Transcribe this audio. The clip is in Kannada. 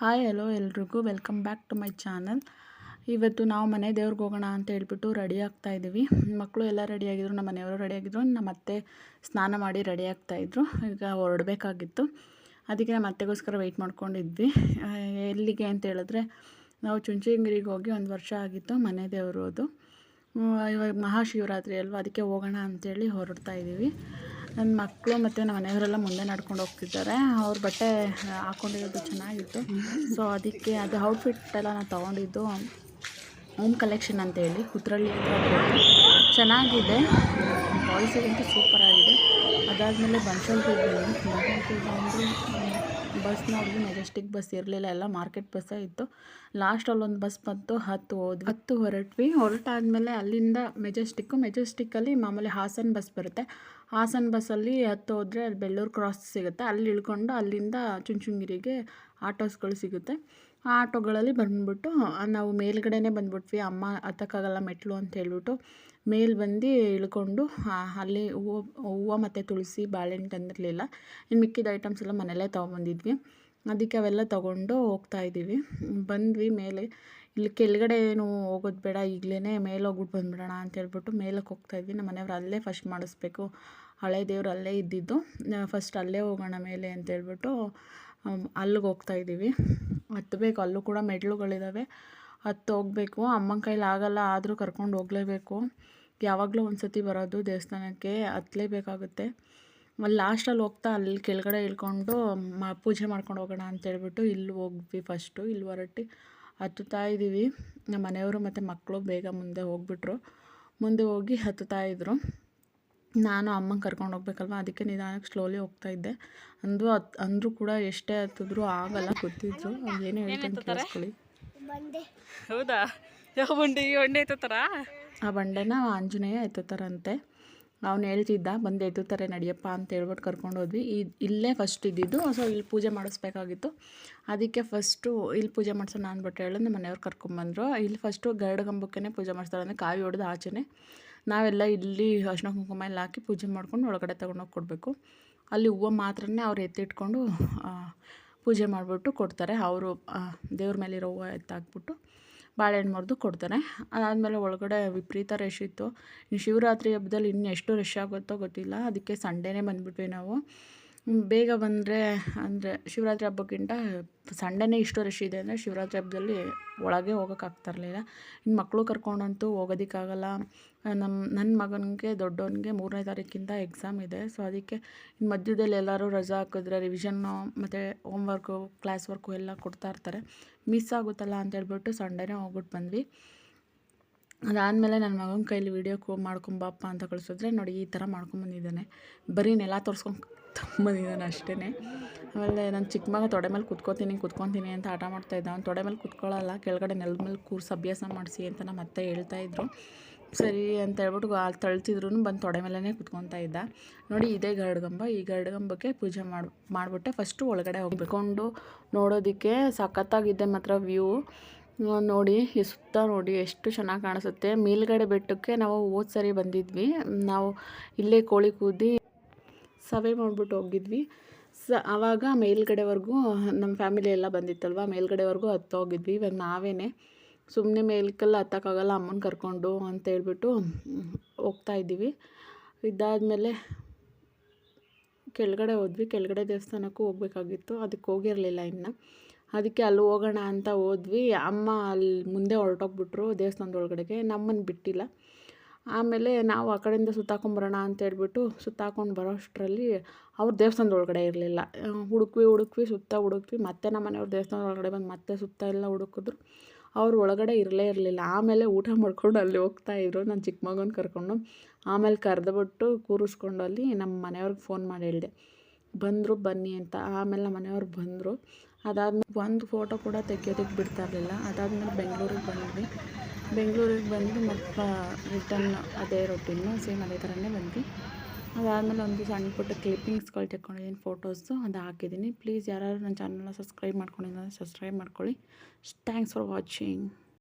ಹಾಯ್, ಹಲೋ ಎಲ್ರಿಗೂ welcome back to my channel. ಇವತ್ತು ನಾವು ಮನೆ ದೇವ್ರಿಗೆ ಹೋಗೋಣ ಅಂತ ಹೇಳ್ಬಿಟ್ಟು ರೆಡಿ ಆಗ್ತಾ ಇದ್ದೀವಿ ಮಕ್ಕಳು ಎಲ್ಲ ರೆಡಿಯಾಗಿದ್ರು ನಮ್ಮ ಮನೆಯವರು ರೆಡಿಯಾಗಿದ್ರು ನಮ್ಮ ಅತ್ತೆ ಸ್ನಾನ ಮಾಡಿ ರೆಡಿ ಆಗ್ತಾಯಿದ್ರು ಈಗ ಹೊರಡಬೇಕಾಗಿತ್ತು. ಅದಕ್ಕೆ ನಮ್ಮ ಅತ್ತೆಗೋಸ್ಕರ ವೆಯ್ಟ್ ಮಾಡ್ಕೊಂಡಿದ್ವಿ. ಎಲ್ಲಿಗೆ ಅಂತ ಹೇಳಿದ್ರೆ ನಾವು ಚುಂಚನಗಿರಿಗೆ ಹೋಗಿ ಒಂದು ವರ್ಷ ಆಗಿತ್ತು ಮನೆ ದೇವರು ಅದು ಇವಾಗ ಮಹಾಶಿವರಾತ್ರಿ ಅಲ್ವಾ, ಅದಕ್ಕೆ ಹೋಗೋಣ ಅಂಥೇಳಿ ಹೊರಡ್ತಾ ಇದ್ದೀವಿ ನನ್ನ ಮಕ್ಕಳು ಮತ್ತು ನಮ್ಮ ಮನೆಯವರೆಲ್ಲ ಮುಂದೆ ನಡ್ಕೊಂಡು ಹೋಗ್ತಿದ್ದಾರೆ. ಅವ್ರ ಬಟ್ಟೆ ಹಾಕ್ಕೊಂಡಿರೋದು ಚೆನ್ನಾಗಿತ್ತು. ಸೊ ಅದಕ್ಕೆ ಅದು ಔಟ್ಫಿಟ್ ಎಲ್ಲ ನಾನು ತೊಗೊಂಡಿದ್ದು ಹೋಮ್ ಕಲೆಕ್ಷನ್ ಅಂತೇಳಿ ಬರುತ್ತೆ. ಚೆನ್ನಾಗಿದೆ. ಬಾಯ್ಸಿಗಂತೂ ಸೂಪರ್ ಆಗಿದೆ. ಅದಾದಮೇಲೆ ಬಂದು ಬಸ್ ನೋಡಿದ್ವಿ ಮೆಜೆಸ್ಟಿಕ್ ಬಸ್ ಇರಲಿಲ್ಲ, ಎಲ್ಲ ಮಾರ್ಕೆಟ್ ಬಸ್ಸೇ ಇತ್ತು. ಲಾಸ್ಟಲ್ಲಿ ಒಂದು ಬಸ್ ಬಂತು, ಹತ್ತು ಹೋದ್ವಿ. ಹತ್ತು ಹೊರಟ್ವಿ. ಹೊರಟಾದ್ಮೇಲೆ ಅಲ್ಲಿಂದ ಮೆಜೆಸ್ಟಿಕ್ಕು ಮೆಜೆಸ್ಟಿಕ್ಕಲ್ಲಿ ಮಾಮೂಲಿ ಹಾಸನ್ ಬಸ್ ಬರುತ್ತೆ. ಹಾಸನ್ ಬಸ್ಸಲ್ಲಿ ಹತ್ತು ಹೋದರೆ ಅಲ್ಲಿ ಬೆಳ್ಳೂರು ಕ್ರಾಸ್ ಸಿಗುತ್ತೆ. ಅಲ್ಲಿ ಇಳ್ಕೊಂಡು ಅಲ್ಲಿಂದ ಚುಂಚುಂಗಿರಿಗೆ ಆಟೋಸ್ಗಳು ಸಿಗುತ್ತೆ. ಆ ಆಟೋಗಳಲ್ಲಿ ಬಂದ್ಬಿಟ್ಟು, ನಾವು ಮೇಲ್ಗಡೆನೇ ಬಂದ್ಬಿಟ್ವಿ. ಅಮ್ಮ ಹತ್ತಕ್ಕಾಗಲ್ಲ ಮೆಟ್ಲು ಅಂತ ಹೇಳ್ಬಿಟ್ಟು. ಮೇಲೆ ಬಂದು ಇಳ್ಕೊಂಡು ಅಲ್ಲಿ ಹೂವು ಹೂವು ಮತ್ತು ತುಳಸಿ, ಬಾಳೆಹಣ್ಣು ತಂದಿರಲಿಲ್ಲ. ಇನ್ನು ಮಿಕ್ಕಿದ ಐಟಮ್ಸ್ ಎಲ್ಲ ಮನೆಯಲ್ಲೇ ತೊಗೊಂಬಂದಿದ್ವಿ. ಅದಕ್ಕೆ ಅವೆಲ್ಲ ತೊಗೊಂಡು ಹೋಗ್ತಾ ಇದ್ದೀವಿ. ಬಂದ್ವಿ ಮೇಲೆ. ಇಲ್ಲಿ ಕೆಳಗಡೆ ಏನು ಹೋಗೋದು ಬೇಡ ಈಗಲೇ ಮೇಲೆ ಹೋಗ್ಬಿಟ್ಟು ಬಂದ್ಬಿಡೋಣ ಅಂತ ಹೇಳ್ಬಿಟ್ಟು ಮೇಲಕ್ಕೆ ಹೋಗ್ತಾ ಇದ್ವಿ. ನಮ್ಮ ಮನೆಯವ್ರು ಅಲ್ಲೇ ಫಸ್ಟ್ ಮಾಡಿಸ್ಬೇಕು. ಹಳೆ ದೇವ್ರು ಅಲ್ಲೇ ಇದ್ದಿದ್ದು. ಫಸ್ಟ್ ಅಲ್ಲೇ ಹೋಗೋಣ ಮೇಲೆ ಅಂತ ಹೇಳ್ಬಿಟ್ಟು ಅಲ್ಲಿಗೆ ಹೋಗ್ತಾ ಇದ್ದೀವಿ. ಹತ್ತಬೇಕು ಅಲ್ಲೂ ಕೂಡ ಮೆಟ್ಲುಗಳಿದ್ದಾವೆ ಹತ್ತು ಹೋಗಬೇಕು. ಅಮ್ಮನ ಕೈಲಿ ಆಗಲ್ಲ, ಆದರೂ ಕರ್ಕೊಂಡು ಹೋಗಲೇಬೇಕು. ಯಾವಾಗಲೂ ಒಂದು ಸತಿ ಬರೋದು ದೇವಸ್ಥಾನಕ್ಕೆ ಹತ್ತಲೇಬೇಕಾಗುತ್ತೆ ಅಲ್ಲಿ ಲಾಸ್ಟಲ್ಲಿ ಹೋಗ್ತಾ ಅಲ್ಲಿ ಕೆಳಗಡೆ ಇಳ್ಕೊಂಡು ಮ ಪೂಜೆ ಮಾಡ್ಕೊಂಡು ಹೋಗೋಣ ಅಂತ ಹೇಳ್ಬಿಟ್ಟು ಇಲ್ಲಿ ಹೋಗ್ವಿ ಫಸ್ಟು ಇಲ್ಲಿ ಹೊರಟು ಹತ್ತುತ್ತಾ ಇದ್ದೀವಿ ನಮ್ಮ ಮನೆಯವರು ಮತ್ತು ಮಕ್ಕಳು ಬೇಗ ಮುಂದೆ ಹೋಗ್ಬಿಟ್ರು. ಮುಂದೆ ಹೋಗಿ ಹತ್ತುತ್ತಾ ಇದ್ದರು ನಾನು ಅಮ್ಮಂಗೆ ಕರ್ಕೊಂಡು ಹೋಗ್ಬೇಕಲ್ವ? ಅದಕ್ಕೆ ನಿಧಾನಕ್ಕೆ ಸ್ಲೋಲಿ ಹೋಗ್ತಾ ಇದ್ದೆ. ಅಂದು ಹತ್ ಅಂದರೂ ಕೂಡ ಎಷ್ಟೇ ಹತ್ತಿದ್ರು ಆಗಲ್ಲ. ಗೊತ್ತಿದ್ರು. ಏನೇ ಹೇಳ್ತೀನಿ ಕೇಳಿಸ್ಕೊಳ್ಳಿ. ಹೌದಾ? ಯಾವ ಬಂಡಿ? ಈ ಬಂಡಿ ಎತ್ತುತ್ತಾರ? ಆ ಬಂಡೆನ ಆಂಜನೇಯ ಎತ್ತುತ್ತಾರಂತೆ. ಅವ್ನು ಹೇಳ್ತಿದ್ದ, ಬಂದು ಎತ್ತುತ್ತಾರೆ ನಡಿಯಪ್ಪ ಅಂತ ಹೇಳ್ಬಿಟ್ಟು ಕರ್ಕೊಂಡು ಹೋದ್ವಿ. ಇಲ್ಲೇ ಫಸ್ಟ್ ಇದ್ದಿದ್ದು ಸೊ ಇಲ್ಲಿ ಪೂಜೆ ಮಾಡಿಸ್ಬೇಕಾಗಿತ್ತು. ಅದಕ್ಕೆ ಫಸ್ಟು ಇಲ್ಲಿ ಪೂಜೆ ಮಾಡಿಸೋಣ ಅಂದ್ಬಿಟ್ಟು ಹೇಳಿ, ನಮ್ಮ ಮನೆಯವ್ರು ಕರ್ಕೊಂಬಂದರು. ಇಲ್ಲಿ ಫಸ್ಟು ಗರುಡಗಂಬಕ್ಕೇ ಪೂಜೆ ಮಾಡಿಸ್ತಾರೆ ಅಂದರೆ ಕಾಯಿ ಹೊಡೆದು ಆಚೆನೆ. ನಾವೆಲ್ಲ ಇಲ್ಲಿ ಅರ್ಶಿನ ಕುಂಕುಮ ಎಲ್ಲ ಹಾಕಿ ಪೂಜೆ ಮಾಡ್ಕೊಂಡು ಒಳಗಡೆ ತೊಗೊಂಡೋಗಿ ಕೊಡಬೇಕು. ಅಲ್ಲಿ ಹೂವು ಮಾತ್ರನೇ ಅವ್ರು ಎತ್ತಿಟ್ಕೊಂಡು ಪೂಜೆ ಮಾಡಿಬಿಟ್ಟು ಕೊಡ್ತಾರೆ. ಅವರು ದೇವ್ರ ಮೇಲಿರೋ ಹೂವು ಎತ್ತಾಕ್ಬಿಟ್ಟು. ಬಾಳೆಹಣ್ಣು ಮುರಿದು ಕೊಡ್ತಾರೆ ಅದಾದಮೇಲೆ ಒಳಗಡೆ ವಿಪರೀತ ರಶ್ ಇತ್ತು. ಇನ್ನು ಶಿವರಾತ್ರಿ ಹಬ್ಬದಲ್ಲಿ ಇನ್ನು ಎಷ್ಟು ರಶ್ ಆಗುತ್ತೋ ಗೊತ್ತಿಲ್ಲ. ಅದಕ್ಕೆ ಸಂಡೇನೇ ಬಂದ್ಬಿಟ್ವಿ ನಾವು. ಬೇಗ ಬಂದರೆ ಅಂದರೆ ಶಿವರಾತ್ರಿ ಹಬ್ಬಕ್ಕಿಂತ ಸಂಡೇನೇ ಇಷ್ಟು ರಶ್ ಇದೆ ಅಂದರೆ ಶಿವರಾತ್ರಿ ಹಬ್ಬದಲ್ಲಿ ಒಳಗೆ ಹೋಗೋಕ್ಕಾಗ್ತಿರ್ಲಿಲ್ಲ ಇನ್ನು ಮಕ್ಕಳು ಕರ್ಕೊಂಡಂತೂ ಹೋಗೋದಕ್ಕಾಗಲ್ಲ. ನಮ್ಮ ನನ್ನ ಮಗನಿಗೆ, ದೊಡ್ಡವನಿಗೆ ಮೂರನೇ ತಾರೀಕಿಂದ ಎಕ್ಸಾಮ್ ಇದೆ. ಸೊ ಅದಕ್ಕೆ ಇನ್ನು ಮಧ್ಯದಲ್ಲಿ ಎಲ್ಲರೂ ರಜಾ ಹಾಕಿದ್ರೆ ರಿವಿಷನ್ನು ಮತ್ತು ಹೋಮ್ವರ್ಕು ಕ್ಲಾಸ್ ವರ್ಕು ಎಲ್ಲ ಕೊಡ್ತಾ ಇರ್ತಾರೆ. ಮಿಸ್ ಆಗುತ್ತಲ್ಲ ಅಂತ ಹೇಳ್ಬಿಟ್ಟು ಸಂಡೇನೇ ಹೋಗ್ಬಿಟ್ಟು ಬಂದ್ವಿ. ಅದಾದಮೇಲೆ ನನ್ನ ಮಗನ ಕೈಲಿ ವೀಡಿಯೋ ಕೋ ಮಾಡ್ಕೊಂಬಾಪ್ಪ ಅಂತ ಕಳಿಸಿದ್ರೆ ನೋಡಿ ಈ ಥರ ಮಾಡ್ಕೊಂಬಂದಿದ್ದಾನೆ ಬರೀ ನೆಲ ತೋರಿಸ್ಕೊಂಡು ಬಂದಿದ್ದಾನೆ ಅಷ್ಟೇ ಆಮೇಲೆ ನನ್ನ ಚಿಕ್ಕ ಮಗ ತೊಡೆ ಮೇಲೆ ಕುತ್ಕೋತೀನಿ, ಕುತ್ಕೊತೀನಿ ಅಂತ ಆಟ ಮಾಡ್ತಾಯಿದ್ದ ಅವ್ನು ತೊಡೆ ಮೇಲೆ ಕುತ್ಕೊಳ್ಳಲ್ಲ ಕೆಳಗಡೆ ನೆಲದ ಮೇಲೆ ಕೂರ್ಸಿ ಅಭ್ಯಾಸ ಮಾಡಿಸಿ ಅಂತ ನಮ್ಮ ಅತ್ತೆ ಹೇಳ್ತಾಯಿದ್ರು ಸರಿ ಅಂತ ಹೇಳ್ಬಿಟ್ಟು ಆ ತಳ್ತಿದ್ರು ಬಂದು ತೊಡೆ ಮೇಲೇ ಕುತ್ಕೊತಾ ಇದ್ದ. ನೋಡಿ ಇದೇ ಗರಡ್ಗಂಬ. ಈ ಗರಡ್ಗಂಬಕ್ಕೆ ಪೂಜೆ ಮಾಡಿ, ಮಾಡಿಬಿಟ್ಟೆ. ಫಸ್ಟು ಒಳಗಡೆ ಹೋಗ್ಕೊಂಡು ನೋಡೋದಕ್ಕೆ ಸಖತ್ತಾಗಿದೆ ಮಾತ್ರ ವ್ಯೂ ನೋಡಿ, ಈ ಸುತ್ತ ನೋಡಿ, ಎಷ್ಟು ಚೆನ್ನಾಗಿ ಕಾಣಿಸುತ್ತೆ. ಮೇಲ್ಗಡೆ ಬೆಟ್ಟಕ್ಕೆ ನಾವು ಹೋದ ಸರಿ ಬಂದಿದ್ವಿ. ನಾವು ಇಲ್ಲೇ ಕೋಳಿ ಕೂದಿ ಸವೆ ಮಾಡಿಬಿಟ್ಟು ಹೋಗಿದ್ವಿ. ಸ, ಆವಾಗ ಮೇಲ್ಗಡೆವರೆಗೂ ನಮ್ಮ ಫ್ಯಾಮಿಲಿ ಎಲ್ಲ ಬಂದಿತ್ತಲ್ವ? ಮೇಲ್ಗಡೆವರೆಗೂ ಹತ್ತು ಹೋಗಿದ್ವಿ. ಇವಾಗ ನಾವೇ ಸುಮ್ಮನೆ ಮೇಲ್ಕೆಲ್ಲ ಹತ್ತಕ್ಕಾಗಲ್ಲ, ಅಮ್ಮನ ಕರ್ಕೊಂಡು ಅಂತ ಹೇಳ್ಬಿಟ್ಟು ಹೋಗ್ತಾ ಇದ್ದೀವಿ. ಇದಾದಮೇಲೆ ಕೆಳಗಡೆ ಹೋದ್ವಿ. ಕೆಳಗಡೆ ದೇವಸ್ಥಾನಕ್ಕೂ ಹೋಗ್ಬೇಕಾಗಿತ್ತು. ಅದಕ್ಕೆ ಹೋಗಿರಲಿಲ್ಲ ಇನ್ನು. ಅದಕ್ಕೆ ಅಲ್ಲಿ ಹೋಗೋಣ ಅಂತ ಹೋದ್ವಿ. ಅಮ್ಮ ಅಲ್ಲಿ ಮುಂದೆ ಹೊರಟೋಗ್ಬಿಟ್ರು ದೇವಸ್ಥಾನದ ಒಳಗಡೆಗೆ ನಮ್ಮನ್ನು ಬಿಟ್ಟಿಲ್ಲ. ಆಮೇಲೆ ನಾವು ಆ ಕಡೆಯಿಂದ ಸುತ್ತಾಕೊಂಬರೋಣ ಅಂತ ಹೇಳ್ಬಿಟ್ಟು ಸುತ್ತಾಕೊಂಡು ಬರೋ ಅಷ್ಟರಲ್ಲಿ ಅವ್ರ ದೇವಸ್ಥಾನದ ಒಳಗಡೆ ಇರಲಿಲ್ಲ ಹುಡುಕ್ವಿ ಹುಡುಕ್ವಿ, ಸುತ್ತ ಹುಡುಕ್ವಿ. ಮತ್ತೆ ನಮ್ಮ ಮನೆಯವ್ರ ದೇವಸ್ಥಾನದ ಒಳಗಡೆ ಬಂದು ಮತ್ತೆ ಸುತ್ತ ಎಲ್ಲ ಹುಡುಕಿದ್ರು. ಅವ್ರ ಒಳಗಡೆ ಇರಲೇ ಇರಲಿಲ್ಲ. ಆಮೇಲೆ ಊಟ ಮಾಡ್ಕೊಂಡು ಅಲ್ಲಿ ಹೋಗ್ತಾ ಇದ್ರು. ನಾನು ಚಿಕ್ಕ ಮಗನ ಕರ್ಕೊಂಡು. ಆಮೇಲೆ ಕರೆದ್ಬಿಟ್ಟು ಕೂರಿಸ್ಕೊಂಡು ಅಲ್ಲಿ ನಮ್ಮ ಮನೆಯವ್ರಿಗೆ ಫೋನ್ ಮಾಡಿ ಹೇಳಿದೆ. ಬಂದರು ಬನ್ನಿ ಅಂತ. ಆಮೇಲೆ ನಮ್ಮ ಮನೆಯವ್ರು ಬಂದರು. ಅದಾದ್ಮೇಲೆ ಒಂದು ಫೋಟೋ ಕೂಡ ತೆಗಿಯೋದಕ್ಕೆ ಬಿಡ್ತಾ ಇರಲಿಲ್ಲ. ಅದಾದಮೇಲೆ ಬೆಂಗಳೂರಿಗೆ ಬಂದ್ವಿ. ಬೆಂಗಳೂರಿಗೆ ಬಂದು ಮತ್ತೆ ರಿಟರ್ನ್ ಅದೇ ರೊಟೀನು ಸೇಮ್ ಅದೇ ಥರನೇ ಬಂದ್ವಿ. ಅದಾದಮೇಲೆ ಒಂದು ಸಣ್ಣ ಪುಟ್ಟ ಕ್ಲಿಪ್ಪಿಂಗ್ಸ್ಗಳು ತೆಕ್ಕೊಂಡಿದ್ದೀನಿ ಫೋಟೋಸು ಅದು ಹಾಕಿದ್ದೀನಿ ಪ್ಲೀಸ್ ಯಾರು ನನ್ನ ಚಾನಲ್ನ ಸಬ್ಸ್ಕ್ರೈಬ್ ಮಾಡ್ಕೊಂಡಿಲ್ಲ ಸಬ್ಸ್ಕ್ರೈಬ್ ಮಾಡ್ಕೊಳ್ಳಿ. Thanks for watching